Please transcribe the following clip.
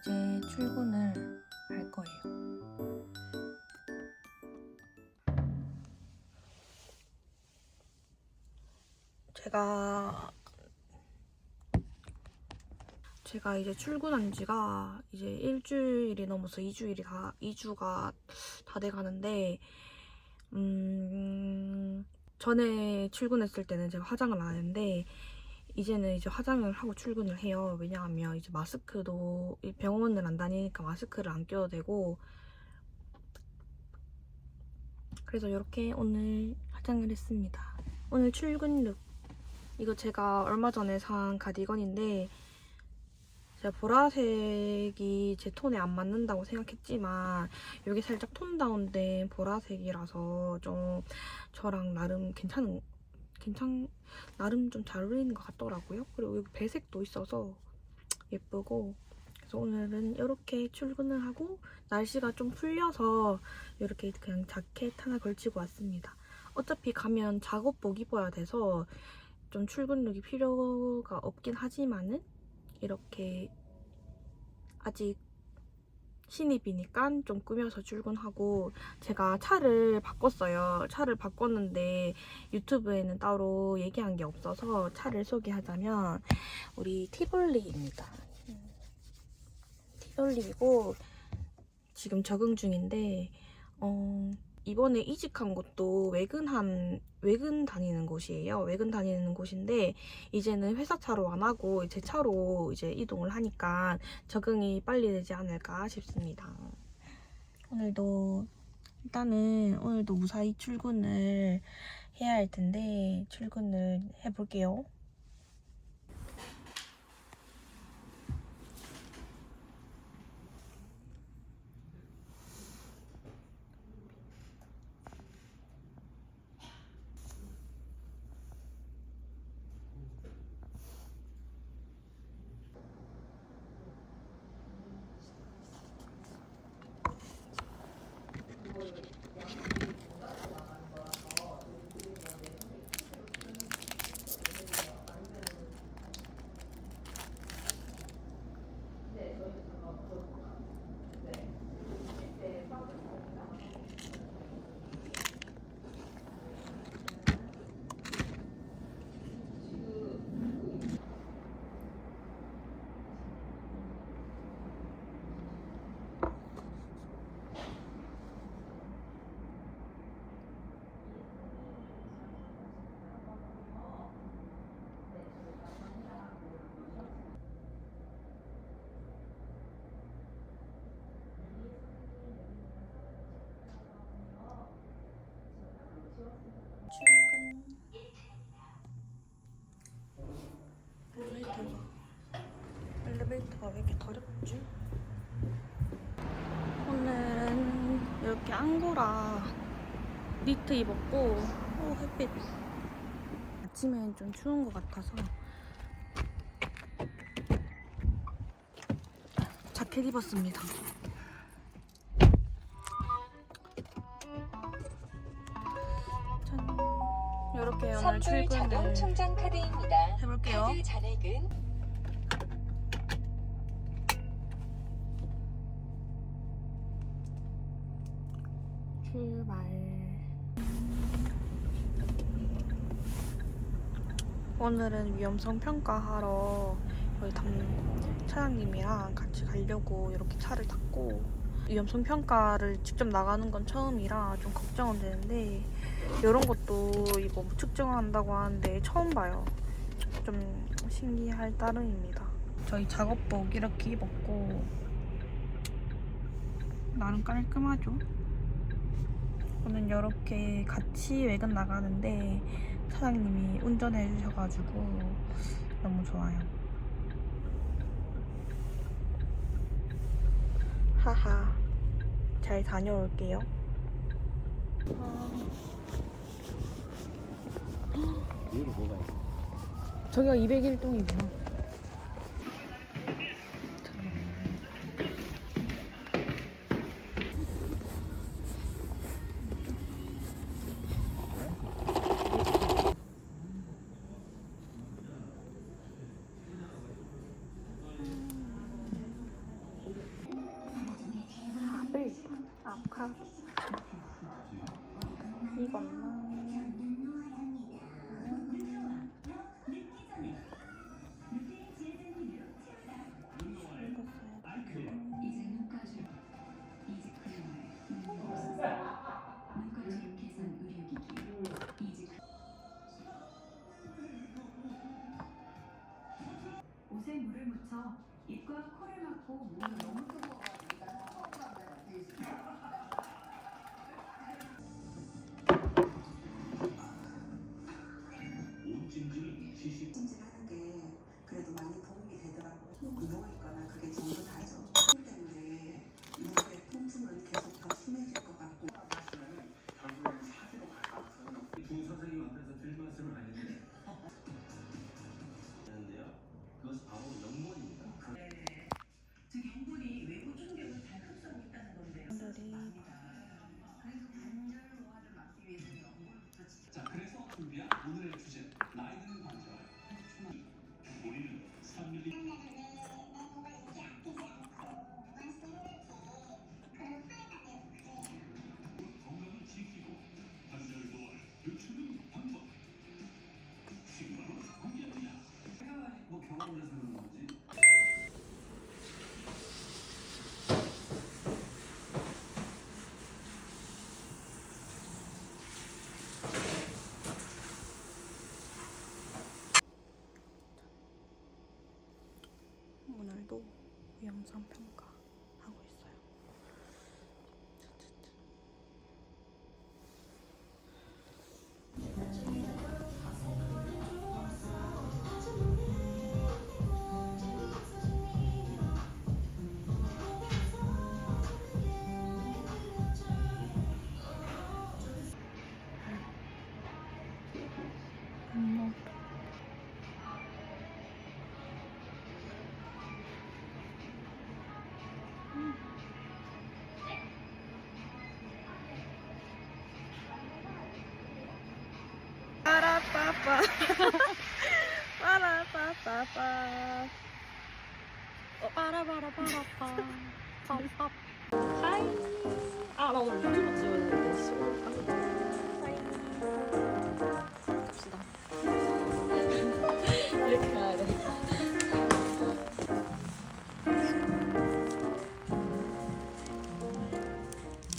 이제 출근을 할 거예요. 제가 제가 이제 출근한 지가 이제 일주일이 넘어서 2주일이 다 2주가 다 돼 가는데 음 전에 출근했을 때는 제가 화장을 안 했는데 이제는 이제 화장을 하고 출근을 해요. 왜냐하면 이제 마스크도 이 병원을 안 다니니까 마스크를 안 껴도 되고 그래서 이렇게 오늘 화장을 했습니다. 오늘 출근 룩 이거 제가 얼마 전에 산 가디건인데 제가 보라색이 제 톤에 안 맞는다고 생각했지만 이게 살짝 톤 다운된 보라색이라서 좀 저랑 나름 괜찮은 괜찮 나름 좀 잘 어울리는 것 같더라고요. 그리고 여기 배색도 있어서 예쁘고 그래서 오늘은 이렇게 출근을 하고 날씨가 좀 풀려서 이렇게 그냥 자켓 하나 걸치고 왔습니다. 어차피 가면 작업복 입어야 돼서 좀 출근룩이 필요가 없긴 하지만은 이렇게 아직 신입이니까 좀 꾸며서 출근하고 제가 차를 바꿨어요. 차를 바꿨는데 유튜브에는 따로 얘기한 게 없어서 차를 소개하자면 우리 티볼리입니다. 티볼리이고 지금 적응 중인데 어, 이번에 이직한 곳도 외근한 외근 다니는 곳이에요. 외근 다니는 곳인데 이제는 회사 차로 안 하고 제 차로 이제 이동을 하니까 적응이 빨리 되지 않을까 싶습니다. 오늘도 일단은 오늘도 무사히 출근을 해야 할 텐데 출근을 해볼게요. 출근. 엘리베이터가 왜 이렇게 더럽지? 오늘은 이렇게 앙고라 니트 입었고 오 햇빛 아침엔 좀 추운 것 같아서 자켓 입었습니다. 짠. 이렇게 오늘 출근을. 해볼게요. 출발. 오늘은 위험성 평가하러 여기 담 차장님이랑 같이 가려고 이렇게 차를 탔고 위험성 평가를 직접 나가는 건 처음이라 좀 걱정은 되는데 이런 것도 이거 뭐 측정한다고 하는데 처음 봐요. 좀 신기할 따름입니다. 저희 작업복 이렇게 입었고 나름 깔끔하죠? 저는 이렇게 같이 외근 나가는데 사장님이 운전해 주셔가지고 너무 좋아요. 하하. 잘 다녀올게요. 있어? 저기가 201동이구나. glory. 영상 평가. 빠라빠빠빠. 빠라빠라빠라빠. 빠빠.